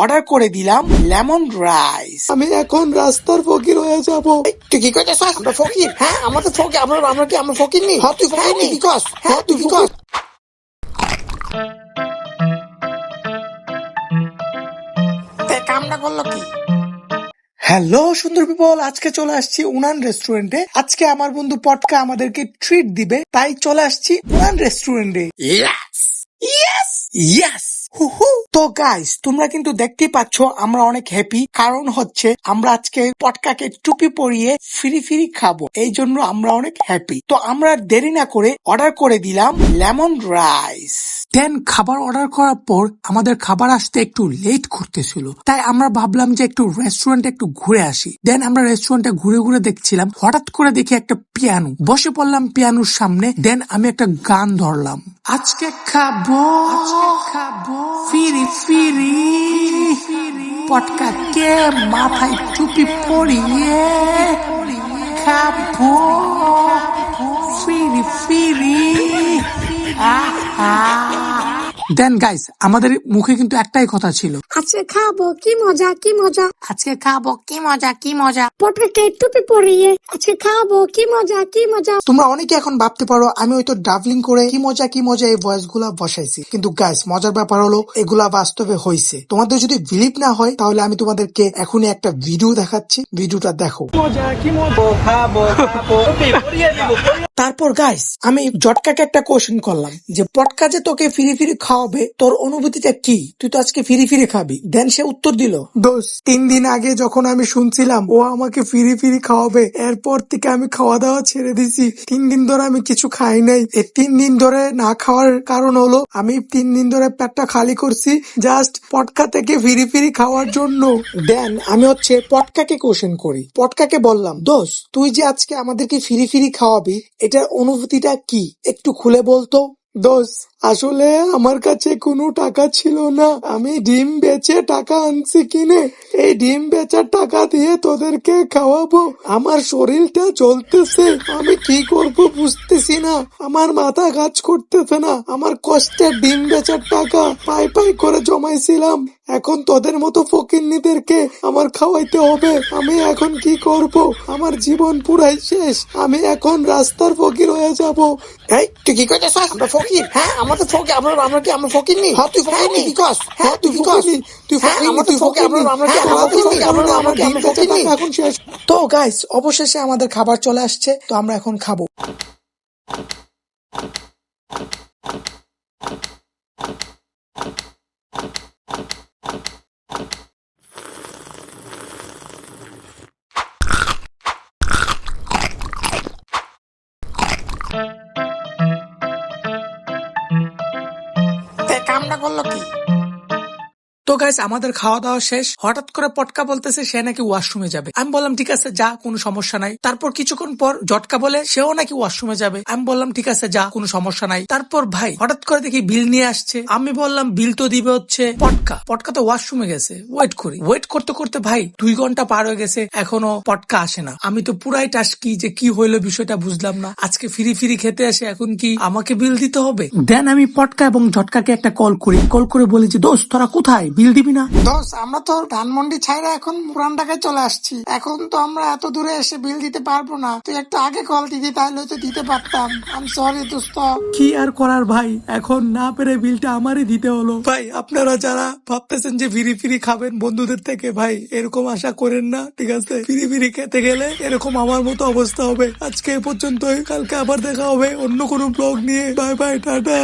Order করে দিলাম lemon rice. আমি এখন রাস্তার ফকির হয়ে যাব। তুই কি করতেছ আমরা ফকির? হ্যাঁ আমরা তো ফকির। আমরা আমরা কি আমরা ফকির নি? হ্যাঁ তুই ফকির নি। কি কস? হ্যাঁ তুই কি কস? কামটা করল কি? হ্যালো সুন্দর পিপল আজকে চলে আসছি উনান রেস্টুরেন্টে আজকে আমার বন্ধু পটকা আমাদেরকে ট্রিট দিবে তাই চলে আসছি উনান রেস্টুরেন্টে ইয়েস ইয়েস ইয়েস তো গাইস তোমরা কিন্তু দেখতে পাচ্ছ, আমরা অনেক হ্যাপি কারণ হচ্ছে, আমরা আজকে পটকাকে টুপি পরিয়ে ফ্রি ফ্রি খাব। এই জন্য আমরা অনেক হ্যাপি তো আমরা দেরি না করে অর্ডার করে দিলাম লেমন রাইস দেন খাবার অর্ডার করার পর আমাদের খাবার আসতে একটু লেট করতেছিল। তাই আমরা ভাবলাম যে একটু রেস্টুরেন্টে একটু ঘুরে আসি। দেন আমরা রেস্টুরেন্টে ঘুরে ঘুরে দেখছিলাম, হঠাৎ করে দেখি একটা পিয়ানো বসে পড়লাম পিয়ানোর সামনে দেন আমি একটা গান ধরলাম। আজকে খাব খাব ফিরি ফিরি পটকা কে মাথায় টুপি পরিয়ে খাব। ফিরি ফিরি দেন গাইস আমাদের মুখে কিন্তু একটাই কথা ছিল। আজকে খাব কি মজা কি মজা? আজকে খাব কি মজা কি মজা? পটকে টুপি পরিয়ে আজকে খাব কি মজা কি মজা? তোমরা অনেকে এখন ভাবতে পারো আমি হয়তো ডাবলিং করে কি মজা কি মজা এই ভয়েসগুলা বসাইছি। কিন্তু গাইস মজার ব্যাপার হলো এগুলা বাস্তবে হয়েছে তোমাদের যদি বিলিভ না হয় তাহলে আমি তোমাদেরকে এখনই একটা ভিডিও দেখাচ্ছি। ভিডিওটা দেখো। তারপর গাইস আমি জটকাকে একটা কোশ্চেন করলাম যে, পটকা যে তোকে ফিরি ফিরি খাওয়াবে, তোর অনুভূতিটা কি? তুই তো আজকে ফিরি ফিরি খাবি। দেন সে উত্তর দিল দোষ তিন দিন আগে যখন আমি শুনছিলাম ও আমাকে ফিরি ফিরি খাওয়াবে, এরপর থেকে আমি খাওয়া দাওয়া ছেড়ে দিছি। তিন দিন ধরে আমি কিছু খাই নাই। এই তিন দিন ধরে না খাওয়ার কারণ হলো, আমি তিন দিন ধরে পেটটা খালি করছি জাস্ট পটকা থেকে ফিরি ফিরি খাওয়ার জন্য। দেন আমি হচ্ছে পটকাকে কোশ্চেন করি। পটকাকে বললাম দোষ তুই যে আজকে আমাদেরকে ফিরি ফিরি খাওয়াবি এটার অনুভূতিটা কি? একটু খুলে বলতো। দোষ আসলে আমার কাছে কোনো টাকা ছিল না। আমি ডিম বেচে টাকা আনছি কিনে। এই ডিম বেচার টাকা দিয়ে তোদেরকে খাওয়াবো। আমার শরীরটা চলতেছে আমি কি করব বুঝতেছি না। আমার মাথা কাজ করতেছে না। আমার কষ্টের ডিম বেচার টাকা পাই পাই করে জমাইছিলাম। এখন তোদের মতো ফকিন্নিদেরকে আমার খাওয়াইতে হবে। আমি এখন কি করব? আমার জীবন পুরাই শেষ। আমি এখন রাস্তার ফকির হয়ে যাব। তুই কি করতেছ আমরা ফকির হ্যাঁ? আমরা তো ফোকে আমরা আমরা কি আমরা ফকির নি? হ্যাঁ তুই ফকির নি। কি কস হ্যাঁ তুই কি কস তুই ফকির নি তুই ফোকে আমরা আমরা কি আমরা আমরা আমরা কি আমরা নি এখন শেষ। তো গাইস অবশেষে আমাদের খাবার চলে আসছে তো আমরা এখন খাব। কামটা করল কি? তো গাইস আমাদের খাওয়া দাওয়া শেষ। হঠাৎ করে পটকা বলতেছে, সে নাকি ওয়াশরুমে যাবে। আমি বললাম, ঠিক আছে, যা, কোনো সমস্যা নাই। তারপর কিছুক্ষণ পর জটকা বলে, সেও নাকি ওয়াশরুমে যাবে? আমি বললাম, ঠিক আছে, যা, কোনো সমস্যা নাই। তারপর ভাই, হঠাৎ করে দেখি বিল নিয়ে আসছে। আমি বললাম, বিল তো দিবে হচ্ছে পটকা। পটকা তো ওয়াশরুমে গেছে। ওয়েট করি। ওয়েট করতে করতে ভাই, দুই ঘণ্টা পার হয়ে গেছে, এখনও পটকা আসে না। আমি তো পুরাই টাসকি যে কি হইল বিষয়টা বুঝলাম না। আজকে ফিরি ফিরি খেতে আসে, এখন কি আমাকে বিল দিতে হবে? দেন আমি পটকা এবং ঝটকাকে একটা কল করি। কল করে বলি যে, দোস্ত, তোরা কোথায়? বিল দিবি না? দোস্ত আমরা তো ধানমন্ডি ছাইরা এখন পুরান ঢাকায় চলে আসছি। এখন তো আমরা এত দূরে এসে বিল দিতে পারব না। তুই একটু আগে কল দিতি তাহলে তো দিতে পারতাম। আমি সরি দোস্ত। কি আর করার ভাই? এখন না পেরে বিলটা আমারই দিতে হলো। ভাই আপনারা যারা ভাবতেছেন যে ফিরি ফিরি খাবেন বন্ধুদের থেকে ভাই এরকম আশা করেন না ঠিক আছে? ফিরি ফিরি খেতে গেলে এরকম আমার মতো অবস্থা হবে। আজকে এ পর্যন্তই কালকে আবার দেখা হবে অন্য কোনো ব্লগ নিয়ে। Bye bye tata.